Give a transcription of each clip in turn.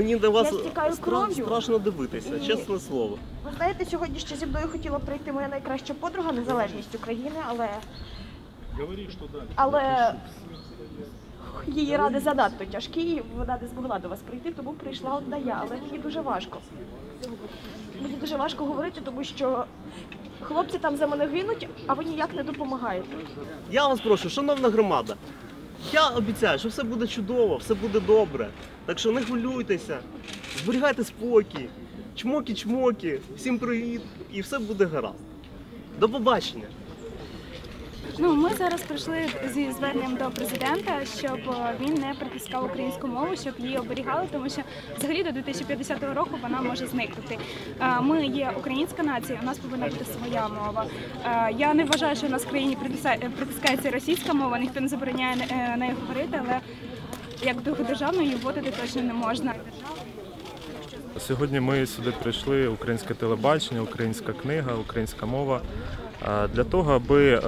Мені до вас Я стікаю стра- кров'ю. страшно дивитися, І- чесне слово. Ви знаєте, сьогодні ще зі мною хотіла прийти моя найкраща подруга Незалежність України, але. Але її ради занадто тяжкі, і вона не змогла до вас прийти, тому прийшла одна я. Але мені дуже важко. Мені дуже важко говорити, тому що хлопці там за мене гинуть, а ви ніяк не допомагаєте. Я вас прошу, шановна громада, я обіцяю, що все буде чудово, все буде добре. Так що не хвилюйтеся, зберігайте спокій, чмокі-чмокі, всім привіт, і все буде гаразд. До побачення. Ну, ми зараз прийшли зі зверненням до президента, щоб е, він не притискав українську мову, щоб її оберігали, тому що взагалі до 2050 року вона може зникнути. Е, Ми є українська нація, у нас повинна бути своя мова. Е, Я не вважаю, що у нас в країні притискається російська мова, ніхто не забороняє нею говорити, але як другодержавну державної вводити точно не можна. Сьогодні ми сюди прийшли українське телебачення, українська книга, українська мова е, для того, аби е,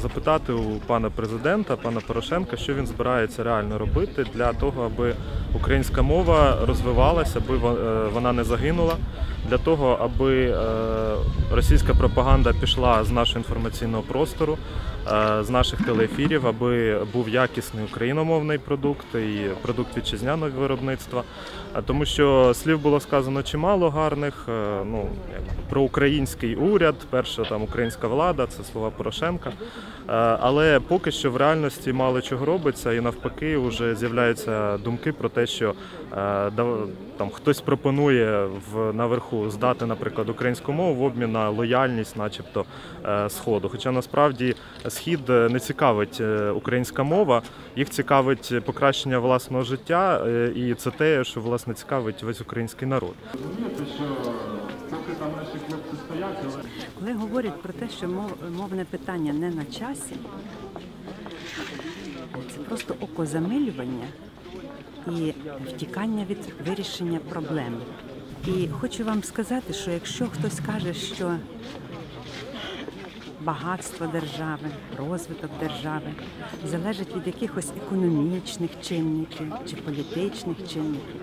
запитати у пана президента, пана Порошенка, що він збирається реально робити для того, аби українська мова розвивалася, аби е, вона не загинула, для того, аби російська пропаганда пішла з нашого інформаційного простору, з наших телеефірів, аби був якісний україномовний продукт і продукт вітчизняного виробництва. Тому що слів було сказано чимало гарних. е, Ну про український уряд, перша там українська влада, це слова Порошенка. Е, Але поки що в реальності мало чого робиться, і навпаки, вже з'являються думки про те, що е, там хтось пропонує в наверху здати, наприклад, українську мову в обмін на лояльність, начебто, сходу. Хоча насправді схід не цікавить українська мова, їх цікавить покращення власного життя, і це те, що власне цікавить весь український народ. Коли говорять про те, що мовне питання не на часі, це просто окозамилювання і втікання від вирішення проблем. І хочу вам сказати, що якщо хтось каже, що багатство держави, розвиток держави залежить від якихось економічних чинників чи політичних чинників,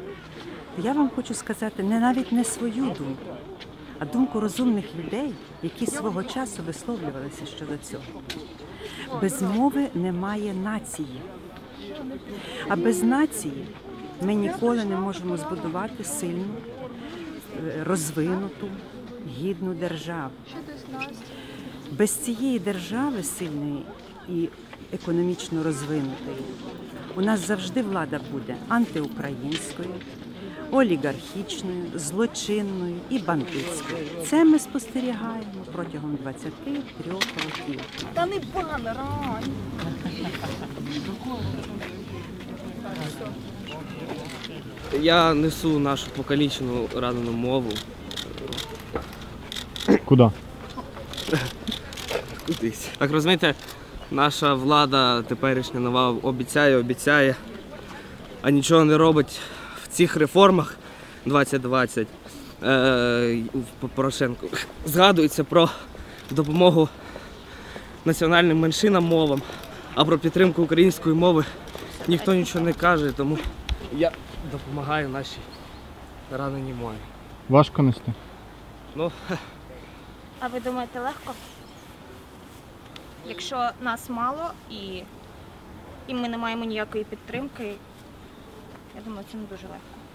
я вам хочу сказати не навіть не свою думку, а думку розумних людей, які свого часу висловлювалися щодо цього. Без мови немає нації. А без нації ми ніколи не можемо збудувати сильну, е, розвинуту, гідну державу. Без цієї держави сильної і економічно розвинутої у нас завжди влада буде антиукраїнською, олігархічною, злочинною і бандитською. Це ми спостерігаємо протягом 23 років. Та не рань! Я несу нашу покалічену ранену мову Куди? кудись. Так розумієте, наша влада теперішня нова обіцяє, обіцяє, а нічого не робить в цих реформах 2020. Е, у Порошенку згадується про допомогу національним меншинам мовам, а про підтримку української мови ніхто нічого не каже, тому я допомагаю нашій раненій мові. Важко нести. Ну, А ви думаєте, легко? Якщо нас мало і, і ми не маємо ніякої підтримки, я думаю, це не дуже легко.